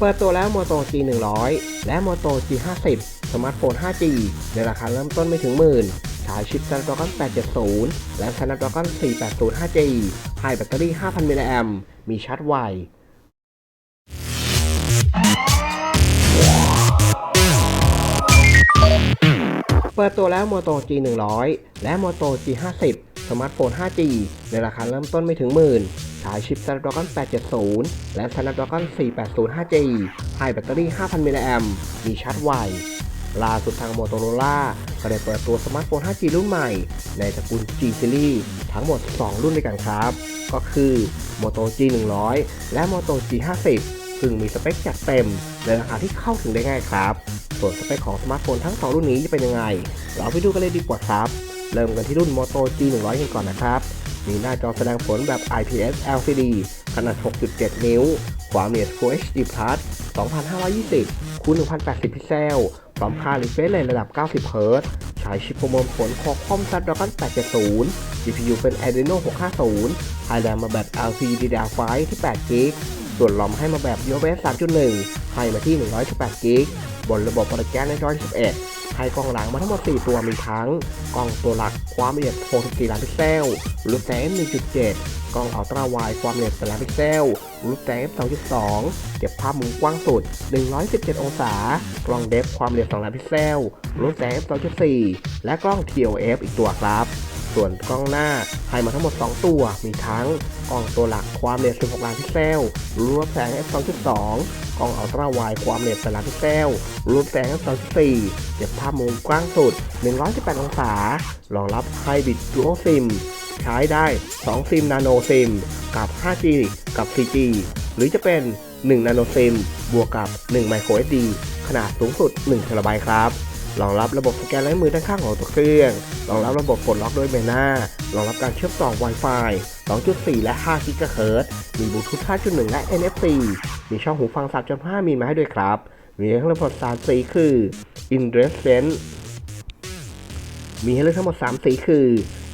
เปิดตัวแล้ว Moto G100 และ Moto G50 สมาร์ทโฟน 5G ในราคาเริ่มต้นไม่ถึงหมื่นใช้ชิป Snapdragon 870 และ Snapdragon 480 5G ให้แบตเตอรี่ 5,000 มิลลิแอมมีชาร์จไว เปิดตัวแล้ว Moto G100 และ Moto G50 สมาร์ทโฟน 5G ในราคาเริ่มต้นไม่ถึงหมื่น ใช้ชิป Snapdragon 870 และ Snapdragon 480 5G ให้แบตเตอรี่ 5,000 มิลลิแอมป์มีชาร์จไว ล่าสุดทาง Motorola ก็ได้เปิดตัวสมาร์ทโฟน 5G รุ่นใหม่ ในตระกูล G Series ทั้งหมด 2 รุ่นด้วยกันครับ ก็คือ Moto G100 และ Moto G50 ซึ่งมีสเปคจัดเต็มในราคาที่เข้าถึงได้ง่ายครับ ส่วนสเปคของสมาร์ทโฟนทั้ง 2 รุ่นนี้จะเป็นยังไง เราไปดูกันเลยดีกว่าครับ เริ่มกันที่รุ่น Moto G100 กันก่อนนะครับ มีหน้าจอแสดงผลแบบ IPS LCD ขนาด 6.7 นิ้ว ความละเอียด Full HD Plus 2520คูณ1080 พิกเซล พร้อมค่า refresh rate ระดับ 90 Hz ใช้ชิปประมวลผล Qualcomm Snapdragon 870 GPU เป็น Adreno 650 ให้แรมมาแบบ LPDDR5 ที่ 8 g b ส่วนลอมให้มาแบบ UFS 3.1 ให้มาที่ 118 g b บนระบบโปรแกรม Android 11 ให้กล้องหลังมาทั้งหมด 4 ตัวมีทั้ง กล้องตัวหลักความละเอียด 64 ล้านพิกเซลรูปแสง1.7 กล้องอัลตร้าไวด์ความละเอียด8ล้านพิกเซลรูปแสง2.2 เก็บภาพมุมกว้างสุด 117 องศา กล้องเดฟความละเอียด2ล้านพิกเซลรูปแสง2.4 และกล้อง TOF อีกตัวครับ ส่วนกล้องหน้าให้มาทั้งหมด 2 ตัว มีทั้งกล้องตัวหลักความละเอียด16 ล้านพิกเซล รูปแสง f 2.2 กล้องอัลตร้าไวด์ความละเอียด8ล้านพิกเซล รูปแสง f 2.4 เก็บภาพมุมกว้างสุด 118 องศารองรับ Hybrid Dual SIM ใช้ได้ 2 ซิม Nano SIM กับ 5G กับ 4G หรือจะเป็น1 Nano SIM บวกกับ1 Micro SD ขนาดสูงสุด1 t b ครับ รองรับระบบสแกนลายมือด้านข้างของตัวเครื่อง รองรับระบบปลดล็อกด้วยใบหน้ารองรับการเชื่อมต่อ Wi-Fi 2.4 และ 5 GHz มีบลูทูธ 5.1 และ NFC มีช่องหูฟัง 3.5มิลมาให้ด้วยครับ มีทั้งระบบ3สีคือ i n d r e s s e n t มีให้เลือกทั้งหมด 3 สีคือ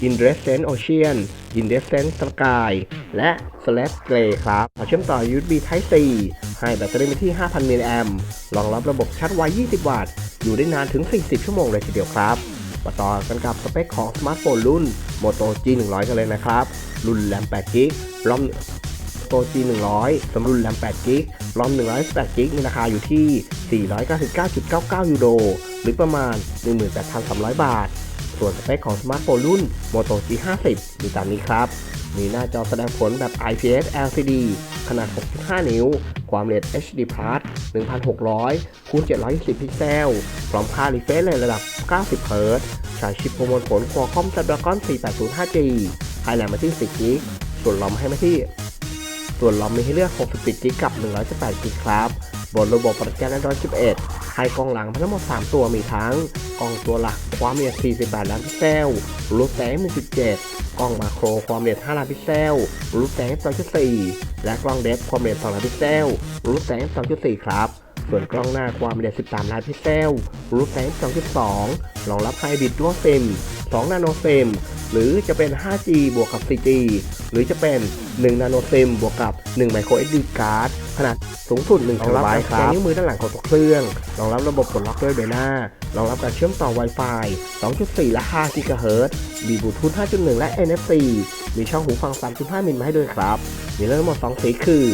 Indrescent Ocean Indrescent Sky และ Slash Grey ครับขอเชื่อมต่อ USB Type C ให้แบตเตอรี่มาที่ 5,000 มิลลิแอมป์รองรับระบบชาร์จไว 20 วัตต์ อยู่ได้นานถึง 40 ชั่วโมงเลยทีเดียวครับมาต่อกันกับสเปคของสมาร์ทโฟนรุ่น Moto G100 กันเลยนะครับ รุ่นแรม8 g b รอม Moto G100 สำหรับรุ่นแรม8 g b รอม128 g b มีราคาอยู่ที่ 499.99 ยูโร หรือประมาณ 18,300 บาท ส่วนสเปคของสมาร์ทโฟนรุ่น Moto G50 มีตามนี้ครับ มีหน้าจอแสดงผลแบบ IPS LCD ขนาด 6.5 นิ้ว ความละเอียด HD Plus 1600คูณ720 พิกเซล พร้อมค่า refresh rate ระดับ 90 Hz ใช้ชิปประมวลผล Qualcomm Snapdragon 480 5G ให้แรมมาที่ 10 g b ส่วนลอมให้มาที่ ส่วนลอมมีให้เลือก 64 g กับ 118 g ครับ บนระบบปรแกร Android 11 ให้กล้องหลังทั้งหมด 3 ตัวมีทั้งกล้องตัวหลักความละเอียด48 ล้านพิกเซลรูปแสง1.7กล้องมาโครความละเอียด5ล้านพิกเซลรูปแสง2.4 และกล้องเดฟความละเอียด2ล้านพิกเซลรูปแสง2.4 ครับ ส่วนกล้องหน้าความละเอียด13 ล้านพิกเซลรูปแสง2.2รองรับ Hybrid Dual SIM 2 Nano SIM หรือจะเป็น 5G บวกกับ 4G หรือจะเป็น 1 Nano SIM บวกกับ 1 Micro SD card ขนาดสูงสุด1 t b ครับนิ้วมือด้านหลังของตัวเครื่องรองรับระบบปลดล็อกด้วยใบหน้ารองรับการเชื่อมต่อ Wi-Fi 2.4 และ 5 GHz มีบลูทูธ 5.1 และ NFC มีช่องหูฟัง 3.5 มิลมาให้ด้วยครับ มีทั้งหมด 2 สีคือ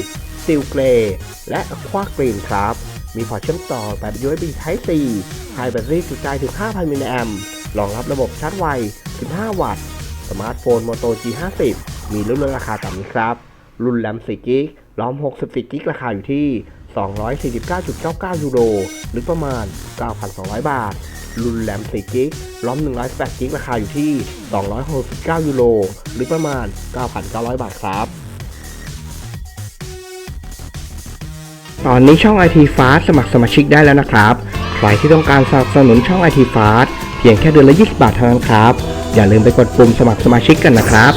Steel Grey และ Aqua Green ครับ มีพอร์ตเชื่อมต่อแบบ USB Type C ให้แบตเตอรี่จุใจถึง 5,000 มิลลิแอมป์รองรับระบบชาร์จไว 15 วัตต์ สมาร์ทโฟน Moto G50 มีรุ่นลดราคาต่ำนี้ครับ รุ่นแรม4กิกรอม64กิกราคาอยู่ที่ 249.99 ยูโร หรือประมาณ 9,200 บาท รุ่นแรม4กิกรอม108กิกราคาอยู่ที่ 269 ยูโร หรือประมาณ 9,900 บาทครับตอนนี้ช่อง IT Fast สมัครสมาชิกได้แล้วนะครับ ใครที่ต้องการสนับสนุนช่อง IT Fast เพียงแค่เดือนละ 20 บาทเท่านั้นครับ อย่าลืมไปกดปุ่มสมัครสมาชิกกันนะครับ